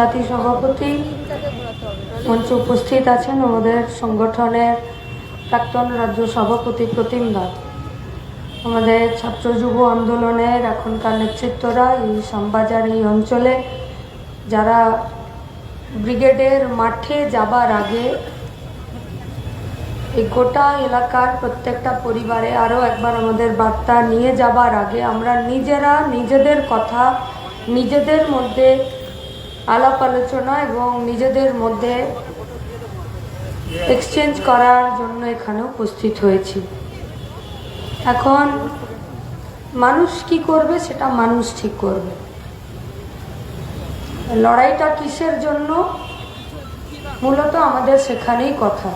সাথী সভাপতি মঞ্চে উপস্থিত আছেন আমাদের সংগঠনের প্রাক্তন রাজ্য সভাপতি প্রতিম দাস আমাদের ছাত্র যুব আন্দোলনের এখনকার নেতৃত্বরা এই শ্যামবাজার এই অঞ্চলে, যারা ব্রিগেডের মাঠে যাবার আগে এই গোটা এলাকার প্রত্যেকটা পরিবারে আরও একবার আমাদের বার্তা নিয়ে যাবার আগে আমরা নিজেরা নিজেদের কথা, নিজেদের মধ্যে আলাপ আলোচনা এবং নিজেদের মধ্যে এক্সচেঞ্জ করার জন্য এখানে উপস্থিত হয়েছি। এখন মানুষ কি করবে সেটা মানুষ ঠিক করবে। লড়াইটা কিসের জন্য? মূলত আমাদের সেখানেই কথা।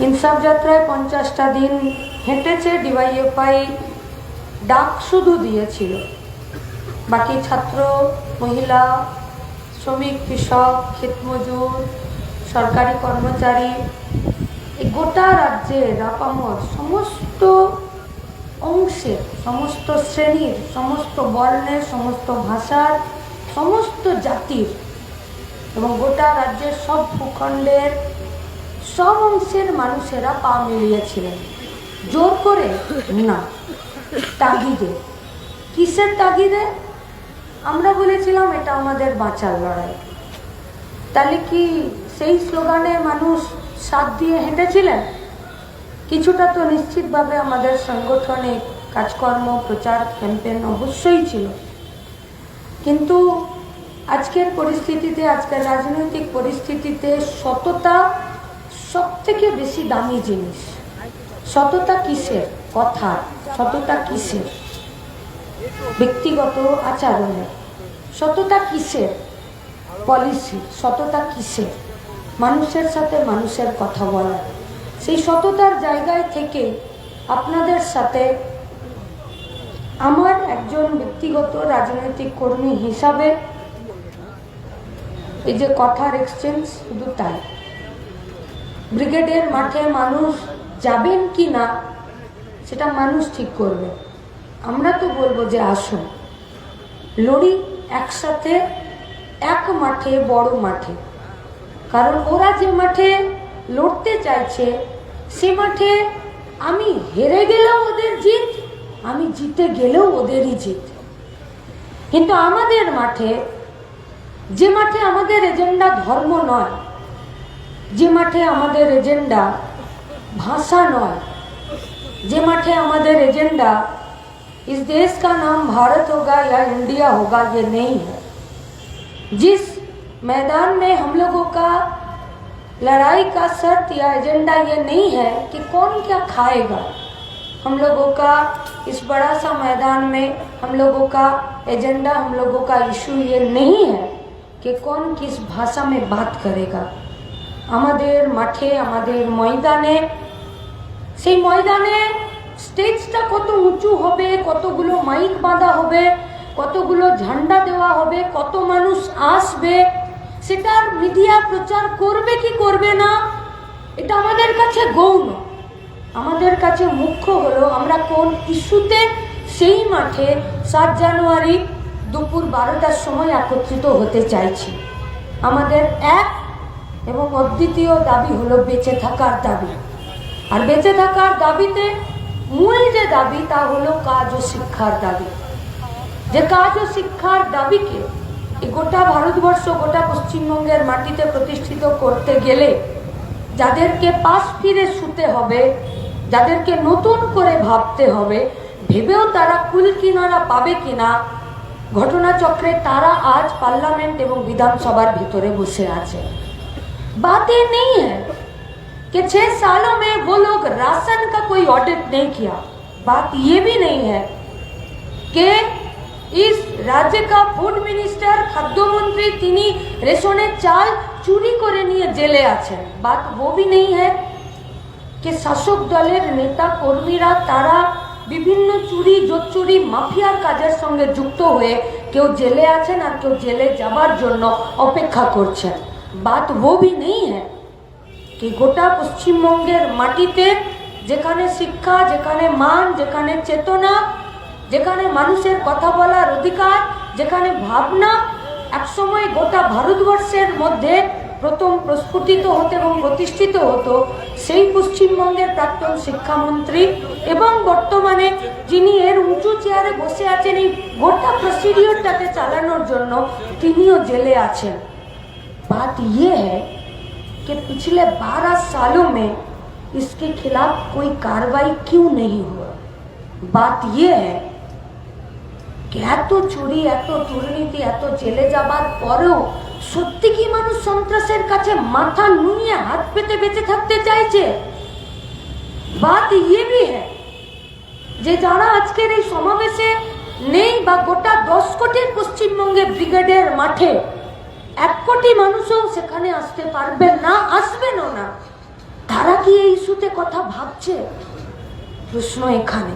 ইনসাফ যাত্রায় পঞ্চাশটা দিন হেঁটেছে ডিওয়াইএফআই, ডাক শুধু দিয়েছিল। বাকি ছাত্র মহিলা, শ্রমিক, কৃষক ক্ষেতমজুর সরকারি কর্মচারী, এই গোটা রাজ্যের আপামর সমস্ত অংশের, সমস্ত শ্রেণির, সমস্ত বর্ণের, সমস্ত ভাষার, সমস্ত জাতির এবং গোটা রাজ্যের সব ভূখণ্ডের সব অংশের মানুষেরা পা মিলিয়েছিলেন। জোর করে না, তাগিদে। কিসের তাগিদে? আমরা বলেছিলাম এটা আমাদের বাঁচার লড়াই। তাহলে কি সেই স্লোগানে মানুষ সাথ দিয়ে হেঁটেছিলেন? কিছুটা তো নিশ্চিতভাবে আমাদের সাংগঠনিক কাজকর্ম, প্রচার ক্যাম্পেন অবশ্যই ছিল। কিন্তু আজকের পরিস্থিতিতে, আজকের রাজনৈতিক পরিস্থিতিতে সততা সব থেকে বেশি দামি জিনিস। সততা কিসের? কথা। সততা কিসের? ব্যক্তিগত আচরণের সততা কিসের? পলিসি, সততা কিসের? মানুষের সাথে মানুষের কথা বলা। সেই সততার জায়গায় থেকে আপনাদের সাথে আমার একজন ব্যক্তিগত রাজনৈতিক কর্মী হিসাবে এই যে কথার এক্সচেঞ্জ শুধু তাই। ব্রিগেডের মাঠে মানুষ যাবেন কি না সেটা মানুষ ঠিক করবে। আমরা তো বলব যে আসুন লড়ি একসাথে, এক মাঠে, বড় মাঠে। কারণ ওরা যে মাঠে লড়তে চাইছে, সে মাঠে আমি হেরে গেলেও ওদের জিত, আমি জিতে গেলেও ওদেরই জিত। কিন্তু আমাদের মাঠে, যে মাঠে আমাদের এজেন্ডা ধর্ম নয়, যে মাঠে আমাদের এজেন্ডা ভাষা নয়, যে মাঠে আমাদের এজেন্ডা इस देश का नाम भारत होगा या इंडिया होगा ये नहीं है जिस मैदान में हम लोगों का लड़ाई का शर्त या एजेंडा ये नहीं है कि कौन क्या खाएगा हम लोगों का इस बड़ा सा मैदान में हम लोगों का एजेंडा हम लोगों का इशू ये नहीं है कि कौन किस भाषा में बात करेगा আমাদের মাঠে আমাদের ময়দানে সেই ময়দানে স্টেজটা কত উঁচু হবে, কতগুলো মাইক বাঁধা হবে, কতগুলো ঝান্ডা দেওয়া হবে, কত মানুষ আসবে, সেটার মিডিয়া প্রচার করবে কি করবে না, এটা আমাদের কাছে গৌণ। আমাদের কাছে মুখ্য হলো আমরা কোন ইস্যুতে সেই মাঠে সাত জানুয়ারি দুপুর বারোটার সময় একত্রিত হতে চাইছি। আমাদের এক এবং অদ্বিতীয় দাবি হলো বেঁচে থাকার দাবি। আর বেঁচে থাকার দাবিতে মূল যে দাবি তা হলো কাজ ও শিক্ষার দাবি। যে কাজ ও শিক্ষার দাবিকে গোটা ভারতবর্ষ, গোটা পশ্চিমবঙ্গের মাটিতে প্রতিষ্ঠিত করতে গেলে যাদেরকে পাশ ফিরে শুতে হবে, যাদেরকে নতুন করে ভাবতে হবে, ভেবেও তারা কুল কিনারা পাবে কিনা, ঘটনাচক্রে তারা আজ পার্লামেন্ট এবং বিধানসভার ভিতরে বসে আছে। বাতে নেই হ্যাঁ। कि छह सालों में वो लोग राशन का कोई ऑडिट नहीं किया बात ये भी नहीं है कि इस राज्य का ফুড মিনিস্টার খাদ্যমন্ত্রী তিনি রেশনের চাল চুরি করে নিয়ে জেলে আছেন বাত वो भी नहीं है कि শাসক দলের নেতা কর্মীরা তারা বিভিন্ন চুরি জোচ্চুরি মাফিয়ার কাজের সঙ্গে যুক্ত হয়ে কেউ জেলে আছেন আর কেউ জেলে যাবার জন্য অপেক্ষা করছেন বাত वो भी नहीं है কি গোটা পশ্চিমবঙ্গের মাটিতে যেখানে শিক্ষা, যেখানে মান, যেখানে চেতনা, যেখানে মানুষের কথা বলার অধিকার, যেখানে ভাবনা, একসময় গোটা ভারতবর্ষের মধ্যে প্রথম প্রস্ফুটিত হতো এবং প্রতিষ্ঠিত হতো সেই পশ্চিমবঙ্গের প্রাক্তন শিক্ষামন্ত্রী এবং বর্তমানে যিনি এর উঁচু চেয়ারে বসে আছেন এই গোটা প্রসিডিওরটাকে চালানোর জন্য তিনিও জেলে আছেন। বাত ইয়ে হ্যাঁ कि पिछले 12 सालों में इसके खिलाफ कोई कार्रवाई क्यों नहीं हुआ बात ये है कि এত চুরি এত দুর্নীতি এত জেলে যাবার পরেও সত্যি কি মানুষ সন্ত্রাসের কাছে মাথা নুইয়ে হাত পেতে বেঁচে থাকতে চাইছে বাত ইয়ে ভি হ্যাঁ যে যারা আজকের এই সমাবেশে নেই বা গোটা দশ কোটির পশ্চিমবঙ্গে ব্রিগেডের মাঠে এক কোটি মানুষও সেখানে আসতে পারবেন না, আসবেনও না। তারা কি এই ইস্যুতে কথা ভাবছে? প্রশ্ন এখানে।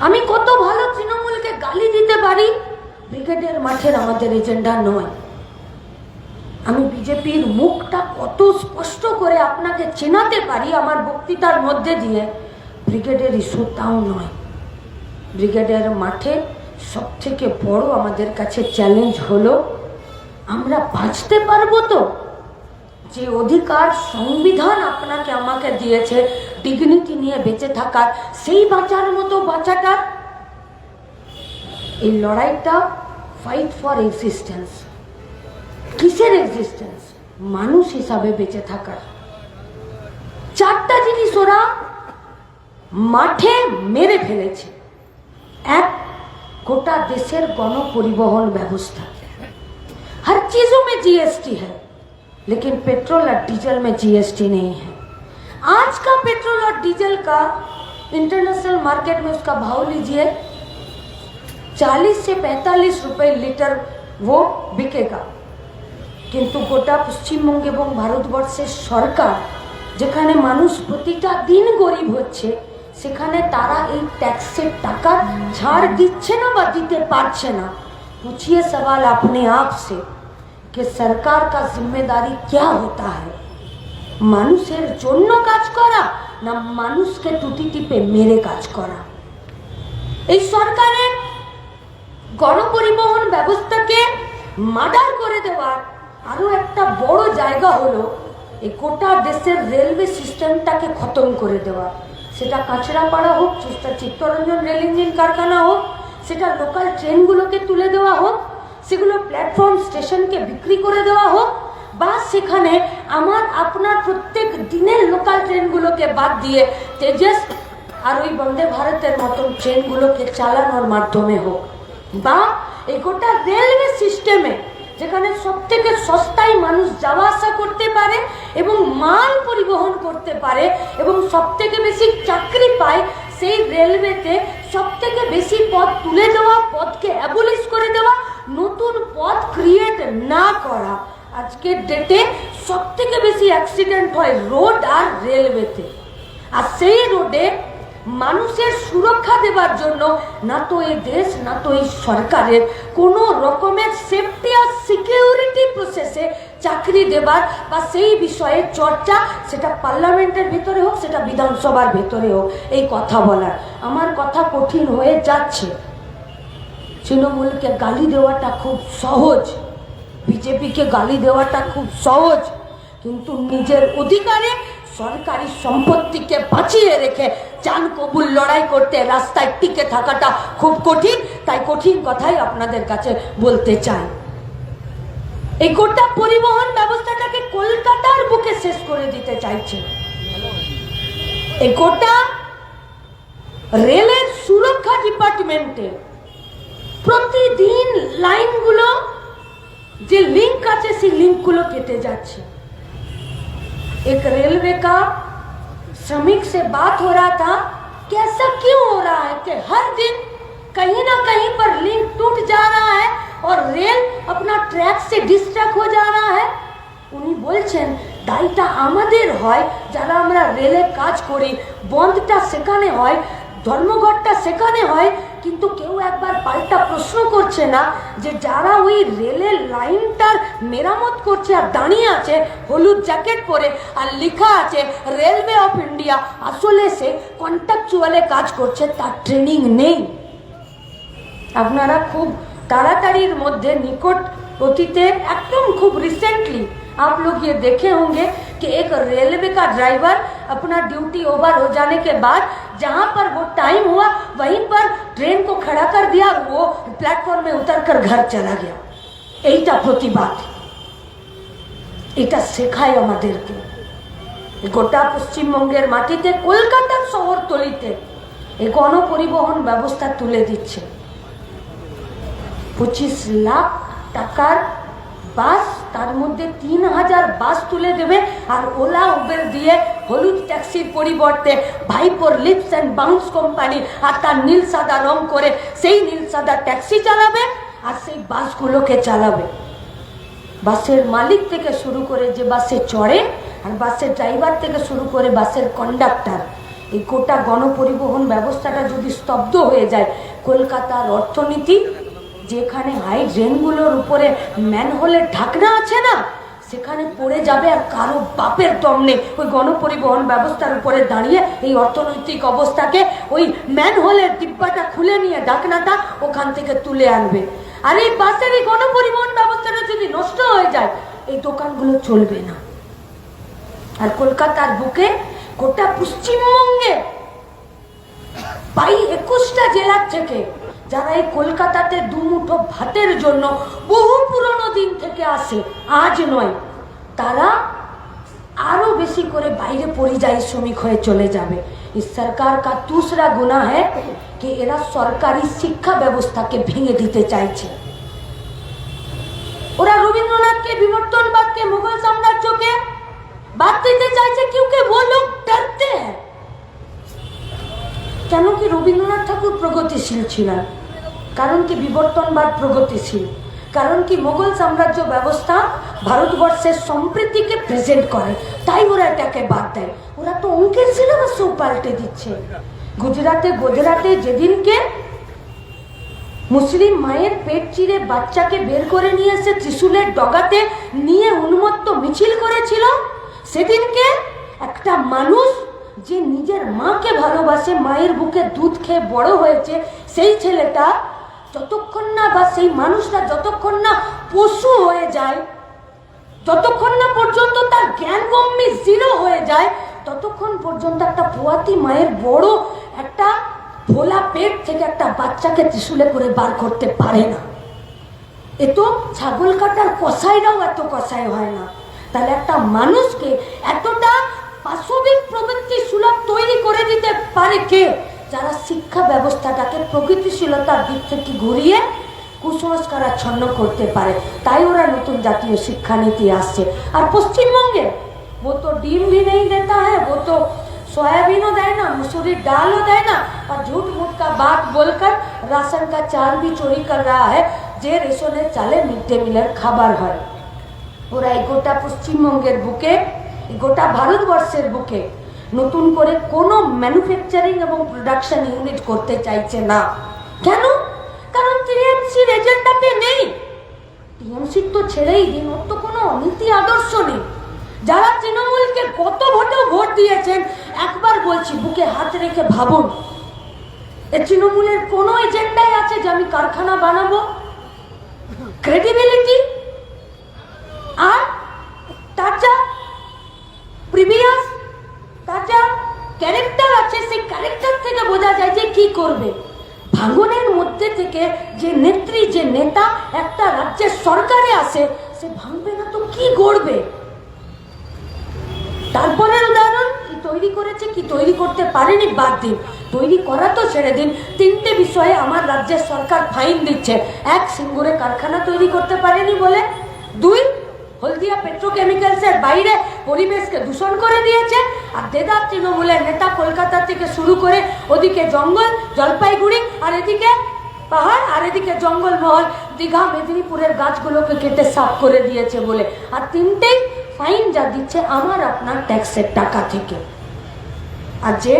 আমি কত ভালো তৃণমূলকে গালি দিতে পারি? ব্রিগেডের মাঠের আমাদের এজেন্ডা নয়। আমি বিজেপির মুখটা কত স্পষ্ট করে আপনাকে চেনাতে পারি আমার বক্তৃতার মধ্যে দিয়ে? ব্রিগেডের ইস্যু তাও নয়। ব্রিগেডের মাঠে সব থেকে বড় আমাদের কাছে চ্যালেঞ্জ হলো আমরা বাঁচতে পারব তো? যে অধিকার, সংবিধান আপনাকে আমাকে দিয়েছে ডিগনিটি নিয়ে বেঁচে থাকার, সেই বাঁচার মতো বাঁচাটা এই লড়াইটা ফাইট ফর এক্সিস্টেন্স কিসের এক্সিস্টেন্স মানুষ হিসাবে বেঁচে থাকার। চারটা জিনিস ওরা মাঠে মেরে ফেলেছে। এক, গোটা দেশের গণপরিবহন ব্যবস্থা। चीजों में जीएसटी है लेकिन पेट्रोल और डीजल में जीएसटी नहीं है आज का पेट्रोल और डीजल का इंटरनेशनल मार्केट में उसका भाव लीजिए 40 से 45 रुपए लीटर वो बिकेगा কিন্তু গোটা পশ্চিমবঙ্গ এবং ভারতবর্ষের সরকার যেখানে মানুষ প্রতিটা দিন গরিব হচ্ছে সেখানে তারা এই ট্যাক্সের টাকা ছাড় দিচ্ছে না বা দিতে পারছে না पूछिए सवाल अपने आप से कि सरकार का जिम्मेदारी क्या होता है মানুষের জন্য কাজ করা না মানুষকে টুটি টিপে মেরে কাজ করা এই সরকারের গণপরিবহন ব্যবস্থাকে মার্ডার করে দেওয়ার আরো একটা বড় জায়গা হলো এই গোটা দেশের রেলওয়ে সিস্টেমটাকে খতম করে দেওয়া সেটা কাঁচরাপাড়া হোক সেটা চিত্তরঞ্জন রেল ইঞ্জিন কারখানা হোক সেটা লোকাল ট্রেনগুলোকে তুলে দেওয়া হোক সেগুলো প্ল্যাটফর্ম স্টেশনকে বিক্রি করে দেওয়া হোক, বা সেখানে আমার, আপনার প্রত্যেক দিনের লোকাল ট্রেনগুলোকে বাদ দিয়ে তেজস আর ওই বন্দে ভারতের মতন ট্রেনগুলোকে চালানোর মাধ্যমে হোক, বা এই গোটা রেলওয়ে সিস্টেমে যেখানে সব থেকে সস্তায় মানুষ যাওয়া আসা করতে পারে এবং মাল পরিবহন করতে পারে এবং সব থেকে বেশি চাকরি পায়, সেই রেলওয়েতে সব থেকে বেশি পদ তুলে দেওয়া পদকে অ্যাবলিশ করে দেওয়া নতুন পথ ক্রিয়েট না করা আজকের ডেটে সব থেকে বেশি অ্যাক্সিডেন্ট হয় রোড আর রেলওয়েতে আর সেই রোডে মানুষের সুরক্ষা দেবার জন্য না তো এই দেশ, না তো এই সরকারের কোনো রকমের সেফটি আর সিকিউরিটি প্রসেসে চাকরি দেবার বা সেই বিষয়ে চর্চা সেটা পার্লামেন্টের ভিতরে হোক, সেটা বিধানসভার ভেতরে হোক, এই কথা বলার। আমার কথা কঠিন হয়ে যাচ্ছে। তৃণমূলকে গালি দেওয়াটা খুব সহজ, বিজেপিকে গালি দেওয়াটা খুব সহজ, কিন্তু নিজের অধিকারে সরকারি সম্পত্তিকে বাঁচিয়ে রেখে চান কবুল লড়াই করতে রাস্তায় টিকে থাকাটা খুব কঠিন, তাই কঠিন কথাই আপনাদের কাছে বলতে চাই। এই গোটা পরিবহন ব্যবস্থাটাকে কলকাতার বুকে শেষ করে দিতে চাইছে। এই গোটা রেলের সুরক্ষা ডিপার্টমেন্টে প্রতিদিন লাইনগুলো যে লিঙ্ক আছে সেই লিঙ্কগুলো কেটে যাচ্ছে एक रेलवे का श्रमिक से बात हो रहा था कि ऐसा क्यों हो रहा है कि हर दिन कहीं ना कहीं पर लिंक टूट जा रहा है और रेल अपना ट्रैक से डिस्ट्रैक्ट हो जा रहा है উনি বলছেন দায়টা আমাদের হয় যারা আমরা রেলে কাজ করি বন্ধটা সেখানে হয় ধর্মঘটটা সেখানে হয় কিন্তু কেউ একবার পাল্টা প্রশ্ন করছে না যে যারা ওই রেলের লাইনটার মেরামত করছে আর দাঁড়িয়ে আছে, হলুদ জ্যাকেট পরে আর লেখা আছে, রেলওয়ে অফ ইন্ডিয়া আসলে সে কন্ট্রাকচুয়ালে কাজ করছে, তার ট্রেনিং নেই। আপনারা খুব তাড়াতাড়ির মধ্যে নিকট অতীতে একদম খুব রিসেন্টলি आप लोग ये देखे होंगे कि एक रेलवे का ड्राइवर अपना ड्यूटी ओवर हो जाने के बाद जहां पर वो टाइम हुआ वहीं पर ट्रेन को खड़ा कर दिया और वो प्लेटफॉर्म में उतर कर घर चला गया এইটা প্রতিবাদ এটা শেখায় আমাদেরকে গোটা পশ্চিমবঙ্গের মাটিতে কলকাতার শহরতলিতে এই গণপরিবহন ব্যবস্থা তুলে দিচ্ছে পঁচিশ লাখ টাকার বাস তার মধ্যে তিন হাজার বাস তুলে দেবে আর ওলা, উবের দিয়ে হলুদ ট্যাক্সির পরিবর্তে ভাইপোর লিপস অ্যান্ড বাউন্স কোম্পানি আর তার নীল সাদা রং করে সেই নীল সাদা ট্যাক্সি চালাবে আর সেই বাসগুলোকে চালাবে। বাসের মালিক থেকে শুরু করে যে বাসে চড়ে আর বাসের ড্রাইভার থেকে শুরু করে বাসের কন্ডাক্টার এই গোটা গণপরিবহন ব্যবস্থাটা যদি স্তব্ধ হয়ে যায়, কলকাতার অর্থনীতি যেখানে হাই ড্রেনগুলোর উপরে ম্যানহোলের ঢাকনা আছে না, সেখানে পড়ে যাবে আর কারও বাপের দম নেই। ওই গণপরিবহন ব্যবস্থার উপরে দাঁড়িয়ে এই অর্থনৈতিক অবস্থাকে ওই ম্যানহোলের ডিব্বাটা খুলে নিয়ে ঢাকনাটা ওখান থেকে তুলে আনবে। আর এই বাসের এই গণপরিবহন ব্যবস্থাটা যদি নষ্ট হয়ে যায়, এই দোকানগুলো চলবে না। আর কলকাতার বুকে গোটা পশ্চিমবঙ্গে বাই একুশটা জেলার থেকে যারা এই কলকাতাতে দুমুঠো ভাতের জন্য বহু পুরনো দিন থেকে আসে আজ নয় তারা আরো বেশি করে বাইরে পরিযায়ী শ্রমিক হয়ে চলে যাবে इस सरकार का दूसरा गुना है कि এরা সরকারি শিক্ষা ব্যবস্থাকে ভেঙে দিতে চাইছে ওরা রবীন্দ্রনাথকে বিবর্তনবাদকে মুঘল সাম্রাজ্যকে বাদ দিতে চাইছে क्योंकि वो लोग डरते हैं কেন কি রবীন্দ্রনাথ ঠাকুর প্রগতিশীল ছিলেন কারণ কি বিবর্তনবাদ প্রগতিশীল? কারণ কি মোগল সাম্রাজ্য ব্যবস্থা ভারতবর্ষের সম্প্রীতিকে প্রেজেন্ট করে। তাই ওরা এটাকে বাদ দেয়। ওরা তো অঙ্কের সিলেবাসও পাল্টে দিচ্ছে। গুজরাটে গুজরাটে যেদিনকে মুসলিম মায়ের পেট চিরে বাচ্চাকে বের করে নিয়ে এসে ত্রিশুলের ডগাতে নিয়ে উন্মত্ত মিছিল করেছিল, সেদিনকে একটা মানুষ যে নিজের মাকে ভালোবাসে, মায়ের বুকে দুধ খেয়ে বড় হয়েছে, সেই ছেলেটা যতক্ষণ না বা সেই মানুষটা যতক্ষণ না পশু হয়ে যায়, যতক্ষণ না পর্যন্ত তার জ্ঞান গম্যি জিরো হয়ে যায়, ততক্ষণ পর্যন্ত একটা পোয়াতি মায়ের বড় একটা ভোলা পেট থেকে একটা বাচ্চাকে ত্রিশুলে করে বার করতে পারে না। এ তো ছাগল কাটার কষাইরাও এত কষাই হয় না। তাহলে একটা মানুষকে এতটা পাশবিক প্রবৃত্তি সুলভ তৈরি করে দিতে পারে কে? যারা শিক্ষা ব্যবস্থাটাকে প্রকৃতিশীলতার দিক থেকে ঘুরিয়ে কুসংস্কারাচ্ছন্ন করতে পারে, তাই ওরা নতুন জাতীয় শিক্ষানীতি আসছে। আর পশ্চিমবঙ্গে ও তো ডিম ভি নেই দেতা হ্যাঁ ও তো সয়াবিনও দেয় না, মুসুরির ডালও দেয় না, আর मूठ মুটকা बात বলকার রাশন কা চাল ভি चोरी কর রা है হ্যাঁ, যে রেশনের চালে মিড ডে মিলের খাবার হয়। ওরা এই গোটা পশ্চিমবঙ্গের বুকে গোটা ভারতবর্ষের বুকে নতুন করে কোনো ম্যানুফ্যাকচারিং এবং প্রোডাকশন ইউনিট করতে চাইছে না। কেন? কারণ টিএমসির এজেন্ডাতে নেই। টিএমসির তো ছেড়েই দিন, ওর তো কোনো অনীতি আদর্শ নেই। যারা তৃণমূলকে কত ভোটেও ভোট দিয়েছেন, একবার বলছি, বুকে হাত রেখে ভাবুন। এ তৃণমূলের কোনো এজেন্ডাই আছে যে আমি কারখানা বানাবো? ক্রেডিবিলিটি আর তার প্রিভিয়াস তার ক্যারেক্টার আছে, সেই ক্যারেক্টার থেকে বোঝা যায় যে কি করবে। ভাঙনের মধ্যে থেকে যে নেত্রী, যে নেতা একটা রাজ্যের সরকারে আসে, সে ভাঙবে না তো কি গড়বে তারপরের উদাহরণ, কি তৈরি করেছে, কি তৈরি করতে পারেনি বাদ দিন। তৈরি করা তো ছেড়ে দিন। তিনটে বিষয়ে আমার রাজ্যের সরকার ফাইন দিচ্ছে। এক, সিঙ্গুরে কারখানা তৈরি করতে পারেনি বলে। দুই, হলদিয়া পেট্রোকেমিক্যালসের বাইরে পরিবেশকে দূষণ করে দিয়েছে। আর দেদার তৃণমূলের নেতা কলকাতা থেকে শুরু করে ওদিকে জঙ্গল, জলপাইগুড়ি, আর এদিকে পাহাড়, আর এদিকে জঙ্গলমহল দীঘা, মেদিনীপুরের গাছগুলোকে কেটে সাফ করে দিয়েছে বলে। আর তিনটেই ফাইন যা দিচ্ছে আমার আপনার ট্যাক্সের টাকা থেকে। আর যে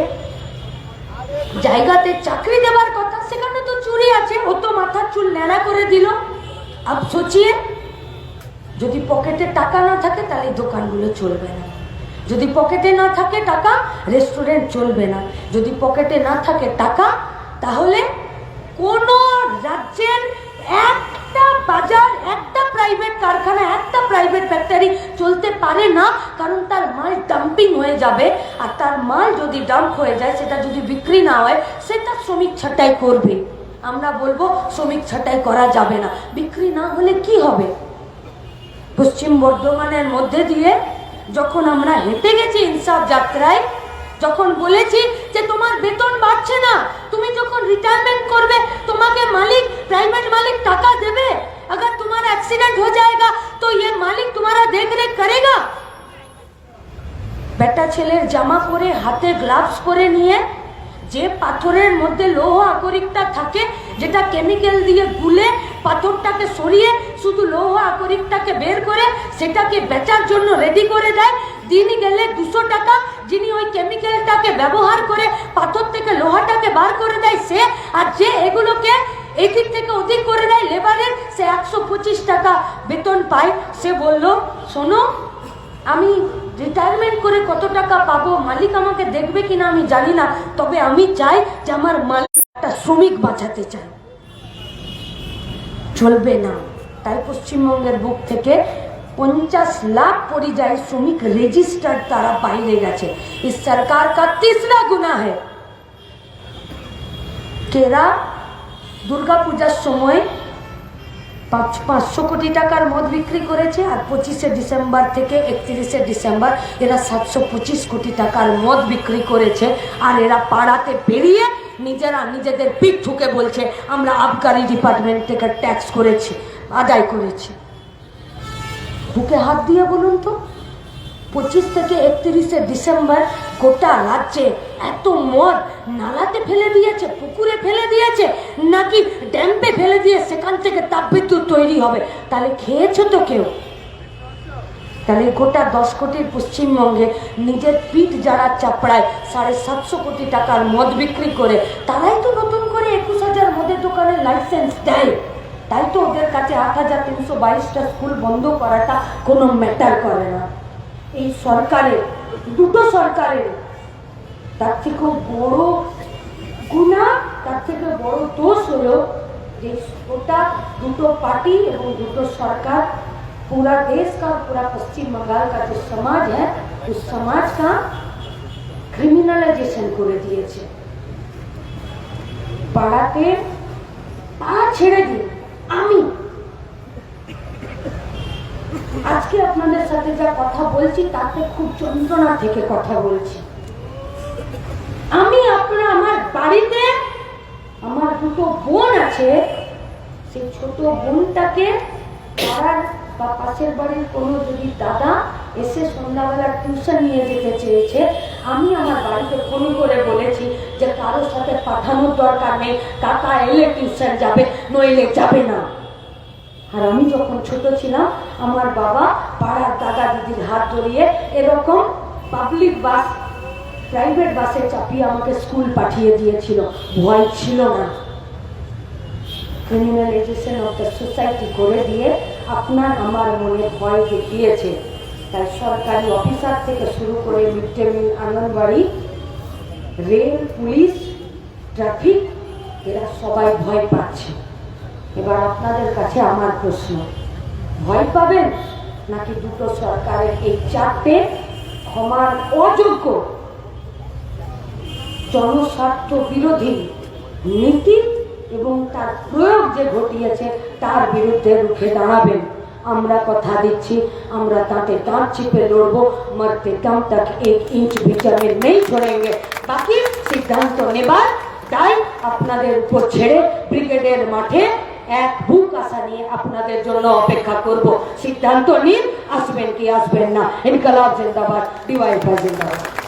জায়গাতে চাকরি দেওয়ার কথা, সেখানে তো চুরি আছে। ও তো মাথার চুল ন্যাড়া করে দিল। আপ সোচিয়ে যদি পকেটে টাকা না থাকে, তাহলে দোকানগুলো চলবে না। যদি পকেটে না থাকে টাকা রেস্টুরেন্ট চলবে না। যদি পকেটে না থাকে টাকা, তাহলে কোনো রাজ্যের একটা বাজার, একটা প্রাইভেট কারখানা, একটা প্রাইভেট ফ্যাক্টরি চলতে পারে না, কারণ তার মাল ডাম্পিং হয়ে যাবে। আর তার মাল যদি ডাম্প হয়ে যায়, সেটা যদি বিক্রি না হয়, সেটা শ্রমিক ছাটাই করবে। আমরা বলব, শ্রমিক ছাটাই করা যাবে না। বিক্রি না হলে কি হবে? পশ্চিম বর্ধমানের মধ্যে দিয়ে যখন আমরা হেঁটে গেছি ইনসাফ যাত্রায়, যখন বলেছি যে তোমার বেতন বাড়ছে না, তুমি যখন রিটায়ারমেন্ট করবে, তোমাকে মালিক প্রাইভেট মালিক টাকা দেবে। আগর তোমার অ্যাক্সিডেন্ট হয়ে যায়গা, তো ये মালিক তোমারা देखरेख করেগা। বেটা ছেলের জামা পরে, হাতে গ্লাভস পরে নিয়ে, যে পাথরের মধ্যে লৌহ আকরিকটা থাকে, যেটা কেমিক্যাল দিয়ে গুলে পাথরটাকে সরিয়ে শুধু লৌহ আকরিকটাকে বের করে সেটাকে বেচার জন্য রেডি করে দেয়। দিন গেলে দুশো টাকা যিনি ওই কেমিক্যালটাকে ব্যবহার করে পাথর থেকে লোহাটাকে বার করে দেয় সে, আর যে এগুলোকে এদিক থেকে ওদিক করে দেয় লেবারের সে একশো পঁচিশ টাকা বেতন পায়। সে বলল, শোনো, আমি রিটায়ারমেন্ট করে কত টাকা পাবো? মালিক আমাকে দেখবে কিনা আমি জানি না। তবে আমি চাই যে আমার মালিক একটা শ্রমিক বাঁচাতে চাই চলবে না। তাই পশ্চিমবঙ্গের বুক থেকে পঞ্চাশ লাখ পরিযায়ী শ্রমিক রেজিস্টার তারা বাইরে গেছে। ইস সরকার কা তিসরা গুনা है কেরা? দুর্গাপূজার সময় পাঁচ, পাঁচশো কোটি টাকার মদ বিক্রি করেছে আর পঁচিশে ডিসেম্বর থেকে একত্রিশে ডিসেম্বর এরা সাতশো পঁচিশ কোটি টাকার মদ বিক্রি করেছে আর এরা পাড়াতে বেরিয়ে নিজেরা নিজেদের পিঠ ঠুকে বলছে, আমরা আবগারি ডিপার্টমেন্ট থেকে ট্যাক্স করেছি। আদায় করেছি। বুকে হাত দিয়ে বলুন তো, পঁচিশ থেকে একত্রিশে ডিসেম্বর গোটা রাজ্যে এত মদ নালাতে ফেলে দিয়েছে, পুকুরে ফেলে দিয়েছে, নাকি ড্যাম্পে ফেলে দিয়ে সেখান থেকে তাপবিদ্যুৎ তৈরি হবে? তাহলে খেয়েছো তো কেউ? তাহলে গোটা দশ কোটির পশ্চিমবঙ্গে নিজের পিঠ যারা চাপড়ায় সাড়ে সাতশো কোটি টাকার মদ বিক্রি করে, তারাই তো নতুন করে একুশ হাজার মদের দোকানের লাইসেন্স দেয়। তাই তো ওদের কাছে আট হাজার তিনশো বাইশটা স্কুল বন্ধ করাটা কোনো ম্যাটার করে না। এই সরকারের দুটো সরকারের তার থেকেও বড় গুণা, তার থেকে বড় দোষ হলো যে ওটা দুটো পার্টি এবং দুটো সরকার, পুরা দেশ কা, পুরা পশ্চিম বঙ্গাল কা যে সমাজ হ্যাঁ ও সমাজ কা ক্রিমিনালাইজেশন করে দিয়েছে। পাড়াতে পা ছেড়ে দিয়ে আমি? আজকে আপনাদের সাথে যা কথা বলছি, তাতে খুব যন্ত্রণা থেকে কথা বলছি। আমি আপনার আমার বাড়িতে আমার দুটো বোন আছে, সেই ছোট বোনটাকে পাড়ার বা পাশের বাড়ির কোনো যদি দাদা এসে সন্ধ্যাবেলা টিউশন নিয়ে যেতে চেয়েছে আমি আমার বাড়িতে ফোন করে বলেছি যে কারোর সাথে পাঠানোর দরকার নেই কাকা এলে টিউশন যাবে, নইলে যাবে না। আর আমি যখন ছোট ছিলাম, আমার বাবা পাড়ার দাদা দিদির হাত ধরিয়ে এরকম পাবলিক বাস প্রাইভেট বাসে চাপিয়ে আমাকে স্কুল পাঠিয়ে দিয়েছিল। ভয় ছিল না। ক্রিমিনালাইজেশন অফ দ্য সোসাইটি করে দিয়ে আপনার আমার মনে ভয় দেখিয়েছে তাই সরকারি অফিসার থেকে শুরু করে mid day meal anganwadi, rail, police, traffic, এরা সবাই ভয় পাচ্ছে। এবার আপনাদের কাছে আমার প্রশ্ন, ভয় পাবেন নাকি দুটো সরকারের এই চারটে ক্ষমার অযোগ্য জনস্বার্থ বিরোধী নীতি এবং তার প্রয়োগ যে ঘটিয়েছে, তার বিরুদ্ধে রুখে দাঁড়াবেন? আমরা কথা দিচ্ছি, আমরা তাতে দাঁত চিপে লড়বো, মরতে দম তাক এক ইঞ্চ বিচারে নেই ছড়েঙ্গে বাকি সিদ্ধান্ত নেবার, তাই আপনাদের উপর ছেড়ে ব্রিগেডের মাঠে এক বুক আশা নিয়ে আপনাদের জন্য অপেক্ষা করব। সিদ্ধান্ত নিন, আসবেন কি আসবেন না। ইনকালাব জিন্দাবাদ ডিওয়াইফাই জিন্দাবাদ।